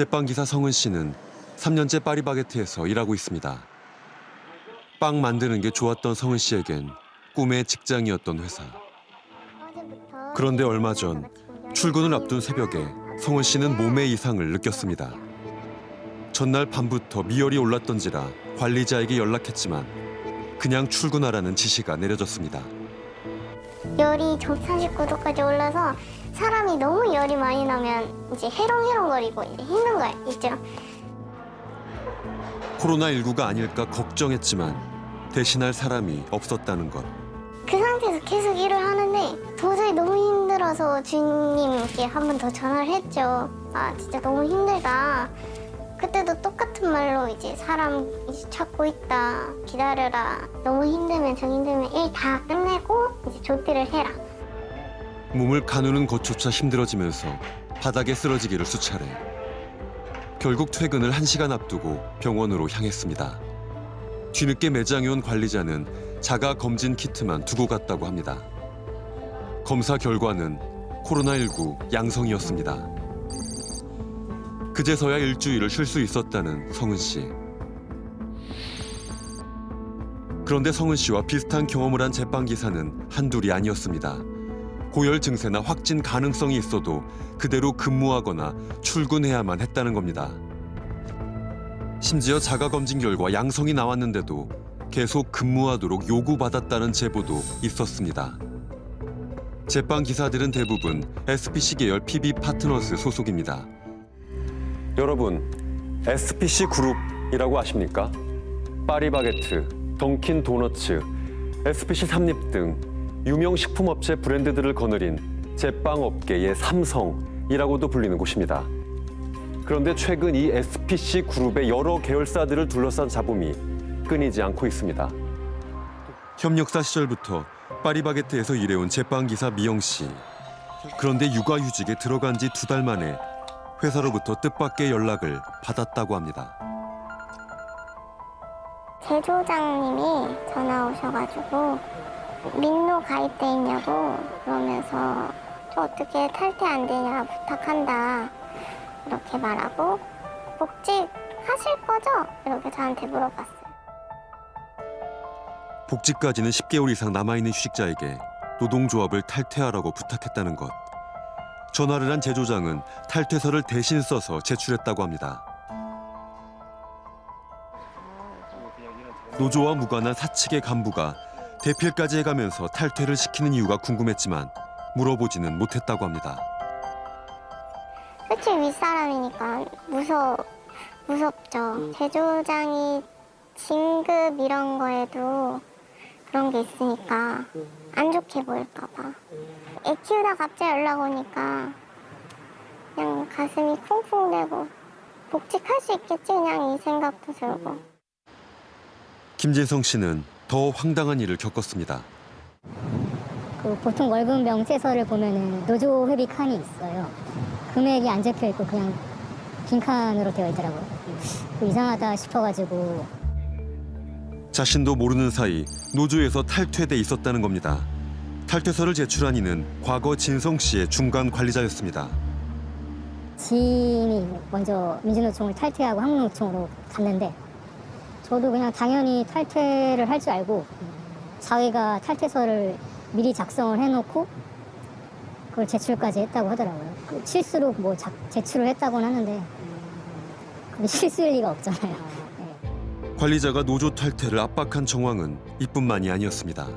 제빵 기사 성은 씨는 3년째 파리바게트에서 일하고 있습니다. 빵 만드는 게 좋았던 성은 씨에겐 꿈의 직장이었던 회사. 그런데 얼마 전 출근을 앞둔 새벽에 성은 씨는 몸의 이상을 느꼈습니다. 전날 밤부터 미열이 올랐던지라 관리자에게 연락했지만 그냥 출근하라는 지시가 내려졌습니다. 열이 점 39도까지 올라서 사람이 너무 열이 많이 나면 이제 해롱해롱거리고 이제 힘든 거 있죠. 코로나19가 아닐까 걱정했지만 대신할 사람이 없었다는 것. 그 상태에서 계속 일을 하는데 도저히 너무 힘들어서 주인님께 한 번 더 전화를 했죠. 아 진짜 너무 힘들다. 그때도 똑같은 말로 이제 사람 이제 찾고 있다. 기다려라. 너무 힘들면 저 힘들면 일 다 끝내고 조퇴를 해라. 몸을 가누는 것조차 힘들어지면서 바닥에 쓰러지기를 수차례. 결국 퇴근을 한시간 앞두고 병원으로 향했습니다. 뒤늦게 매장에 온 관리자는 자가 검진 키트만 두고 갔다고 합니다. 검사 결과는 코로나19 양성이었습니다. 그제서야 일주일을 쉴 수 있었다는 성은 씨. 그런데 성은 씨와 비슷한 경험을 한 제빵 기사는 한둘이 아니었습니다. 고열 증세나 확진 가능성이 있어도 그대로 근무하거나 출근해야만 했다는 겁니다. 심지어 자가 검진 결과 양성이 나왔는데도 계속 근무하도록 요구받았다는 제보도 있었습니다. 제빵 기사들은 대부분 SPC 계열 PB 파트너스 소속입니다. 여러분, SPC 그룹이라고 아십니까? 파리바게트, 던킨 도너츠, SPC 삼립 등 유명 식품업체 브랜드들을 거느린 제빵업계의 삼성이라고도 불리는 곳입니다. 그런데 최근 이 SPC 그룹의 여러 계열사들을 둘러싼 잡음이 끊이지 않고 있습니다. 협력사 시절부터 파리바게트에서 일해온 제빵 기사 미영 씨. 그런데 육아휴직에 들어간 지 두 달 만에 회사로부터 뜻밖의 연락을 받았다고 합니다. 제조장님이 전화 오셔가지고 민노 가입돼 있냐고 그러면서 저 어떻게 탈퇴 안 되냐 부탁한다 이렇게 말하고 복직 하실 거죠? 이렇게 저한테 물어봤어요. 복직까지는 10개월 이상 남아있는 휴직자에게 노동조합을 탈퇴하라고 부탁했다는 것. 전화를 한 제조장은 탈퇴서를 대신 써서 제출했다고 합니다. 노조와 무관한 사측의 간부가 대필까지 해가면서 탈퇴를 시키는 이유가 궁금했지만 물어보지는 못했다고 합니다. 솔직히 윗사람이니까 무서 무섭죠. 제조장이 진급 이런 거에도 그런 게 있으니까 안 좋게 보일까 봐. 애 키우다 갑자기 연락 오니까 그냥 가슴이 쿵쿵대고 복직할 수 있겠지 그냥 이 생각도 들고. 김진성 씨는 더 황당한 일을 겪었습니다. 그 보통 월급 명세서를 보면은 노조 회비 칸이 있어요. 금액이 안 적혀 있고 그냥 빈 칸으로 되어 있더라고요. 그 이상하다 싶어가지고 자신도 모르는 사이 노조에서 탈퇴돼 있었다는 겁니다. 탈퇴서를 제출한 이는 과거 진성 씨의 중간 관리자였습니다. 지인이 먼저 민주노총을 탈퇴하고 한국노총으로 갔는데 저도 그냥 당연히 탈퇴를 할 줄 알고 자기가 탈퇴서를 미리 작성을 해놓고 그걸 제출까지 했다고 하더라고요. 그 실수로 뭐 작- 제출을 했다고는 하는데 그게 실수일 리가 없잖아요. 네. 관리자가 노조 탈퇴를 압박한 정황은 이뿐만이 아니었습니다.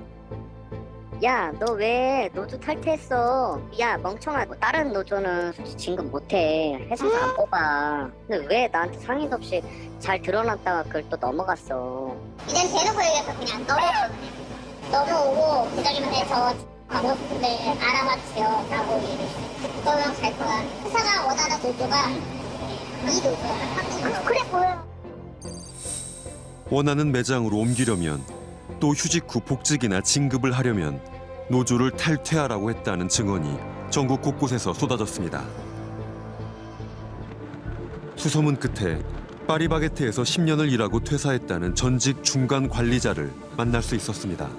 야, 너 왜 노조 탈퇴했어? 야, 멍청아. 뭐 다른 노조는 솔직히 진급 못해. 회사에서 안 뽑아. 근데 왜 나한테 상의도 없이 잘 드러났다가 그걸 또 넘어갔어? 이젠 대놓고 얘기해서 그냥 넘어 넘어오고 부장님한테 저 광고분들 알아봐 주세요 라고 얘기했어요. 그러면 갈 거야. 회사가 원하는 노조가 이 노조야. 그래 보여. 원하는 매장으로 옮기려면 또 휴직 후 복직이나 진급을 하려면 노조를 탈퇴하라고 했다는 증언이 전국 곳곳에서 쏟아졌습니다. 수소문 끝에 파리바게트에서 10년을 일하고 퇴사했다는 전직 중간 관리자를 만날 수 있었습니다.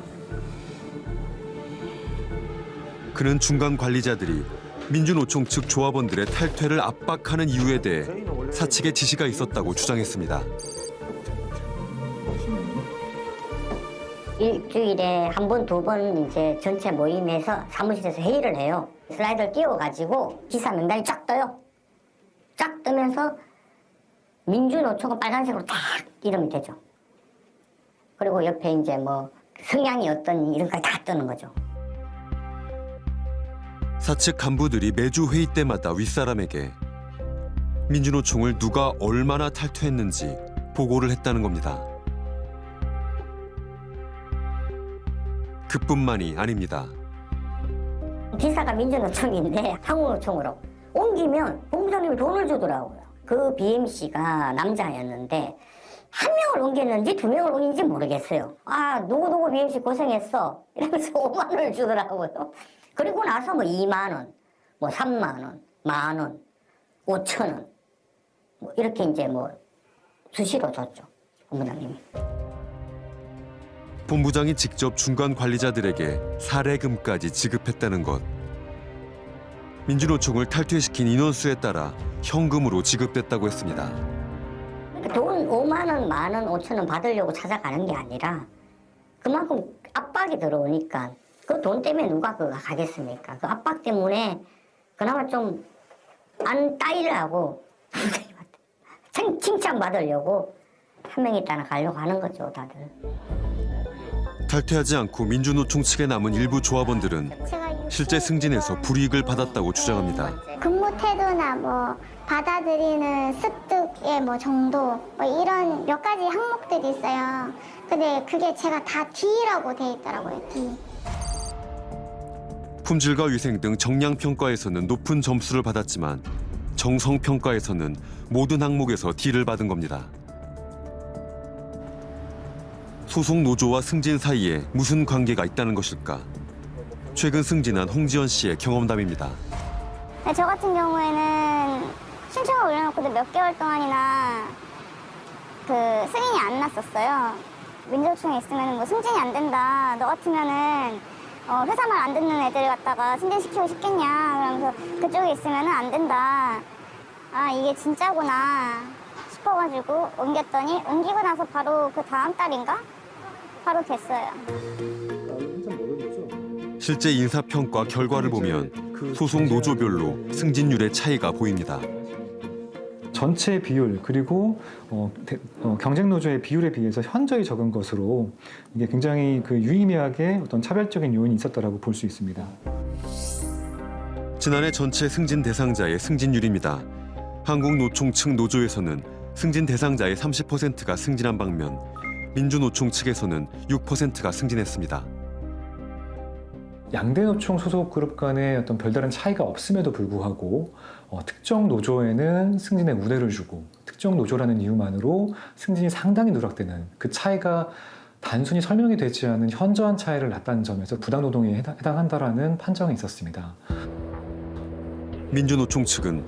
그는 중간 관리자들이 민주노총 측 조합원들의 탈퇴를 압박하는 이유에 대해 사측의 지시가 있었다고 주장했습니다. 일주일에 한 번, 두 번 이제 전체 모임에서 사무실에서 회의를 해요. 슬라이드를 띄워가지고 기사 명단이 쫙 떠요. 쫙 뜨면서 민주노총은 빨간색으로 딱 이름이 되죠. 그리고 옆에 이제 뭐 성향이 어떤 이름까지 다 뜨는 거죠. 사측 간부들이 매주 회의 때마다 윗사람에게 민주노총을 누가 얼마나 탈퇴했는지 보고를 했다는 겁니다. 그뿐만이 아닙니다. 기사가 민주노총인데 한국노총으로 옮기면 본부장님이 돈을 주더라고요. 그 BMC가 남자였는데 한 명을 옮겼는지 두 명을 옮긴지 모르겠어요. 아 누구누구 BMC 고생했어 이러면서 5만 원을 주더라고요. 그리고 나서 뭐 2만 원, 뭐 3만 원, 만 원, 5천 원, 뭐 이렇게 이제 뭐 수시로 줬죠 본부장님이. 본부장이 직접 중간 관리자들에게 사례금까지 지급했다는 것. 민주노총을 탈퇴시킨 인원수에 따라 현금으로 지급됐다고 했습니다. 돈 5만 원, 만 원, 5천 원 받으려고 찾아가는 게 아니라 그만큼 압박이 들어오니까 그 돈 때문에 누가 그거 가겠습니까? 그 압박 때문에 그나마 좀 안 따이려고 칭- 칭찬받으려고 한 명 있다나 가려고 하는 거죠, 다들. 탈퇴하지 않고 민주노총 측에 남은 일부 조합원들은 실제 승진에서 불이익을 받았다고 주장합니다. 근무 태도나 뭐 받아들이는 습득의 뭐 정도 뭐 이런 몇 가지 항목들이 있어요. 근데 그게 제가 다 D라고 돼 있더라고요. D. 품질과 위생 등 정량 평가에서는 높은 점수를 받았지만 정성 평가에서는 모든 항목에서 D를 받은 겁니다. 소속 노조와 승진 사이에 무슨 관계가 있다는 것일까? 최근 승진한 홍지연 씨의 경험담입니다. 근데 저 같은 경우에는 신청을 올려놓고도 몇 개월 동안이나 그 승인이 안 났었어요. 민주노총에 있으면 뭐 승진이 안 된다. 너 같으면은 어, 회사 말 안 듣는 애들 갖다가 승진시키고 싶겠냐. 그러면서 그쪽에 있으면은 안 된다. 아 이게 진짜구나 싶어가지고 옮겼더니 옮기고 나서 바로 그 다음 달인가 바로 됐어요. 실제 인사평가 결과를 보면 소속 노조별로 승진율의 차이가 보입니다. 전체 비율 그리고 어, 대- 어, 경쟁 노조의 비율에 비해서 현저히 적은 것으로 이게 굉장히 그 유의미하게 어떤 차별적인 요인이 있었다라고 볼 수 있습니다. 지난해 전체 승진 대상자의 승진율입니다. 한국노총 측 노조에서는 승진 대상자의 30%가 승진한 방면 민주노총 측에서는 6%가 승진했습니다. 양대 노총 소속 그룹 간의 어떤 별다른 차이가 없음에도 불구하고 어, 특정 노조에는 승진에 우대를 주고 특정 노조라는 이유만으로 승진이 상당히 누락되는 그 차이가 단순히 설명이 되지 않은 현저한 차이를 났다는 점에서 부당 노동에 해당- 해당한다라는 판정이 있었습니다. 민주노총 측은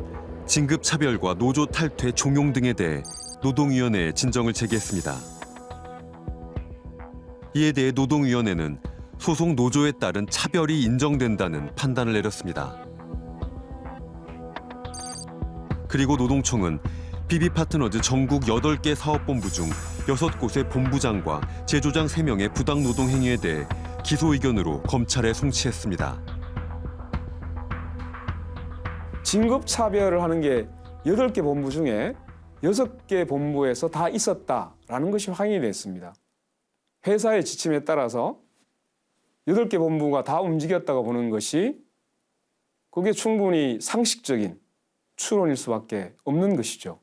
진급 차별과 노조 탈퇴 종용 등에 대해 노동위원회에 진정을 제기했습니다. 이에 대해 노동위원회는 소속 노조에 따른 차별이 인정된다는 판단을 내렸습니다. 그리고 노동청은 비비 파트너즈 전국 8개 사업본부 중 6곳의 본부장과 제조장 3명의 부당 노동 행위에 대해 기소 의견으로 검찰에 송치했습니다. 진급 차별을 하는 게 여덟 개 본부 중에 여섯 개 본부에서 다 있었다라는 것이 확인이 됐습니다. 회사의 지침에 따라서 여덟 개 본부가 다 움직였다고 보는 것이 그게 충분히 상식적인 추론일 수밖에 없는 것이죠.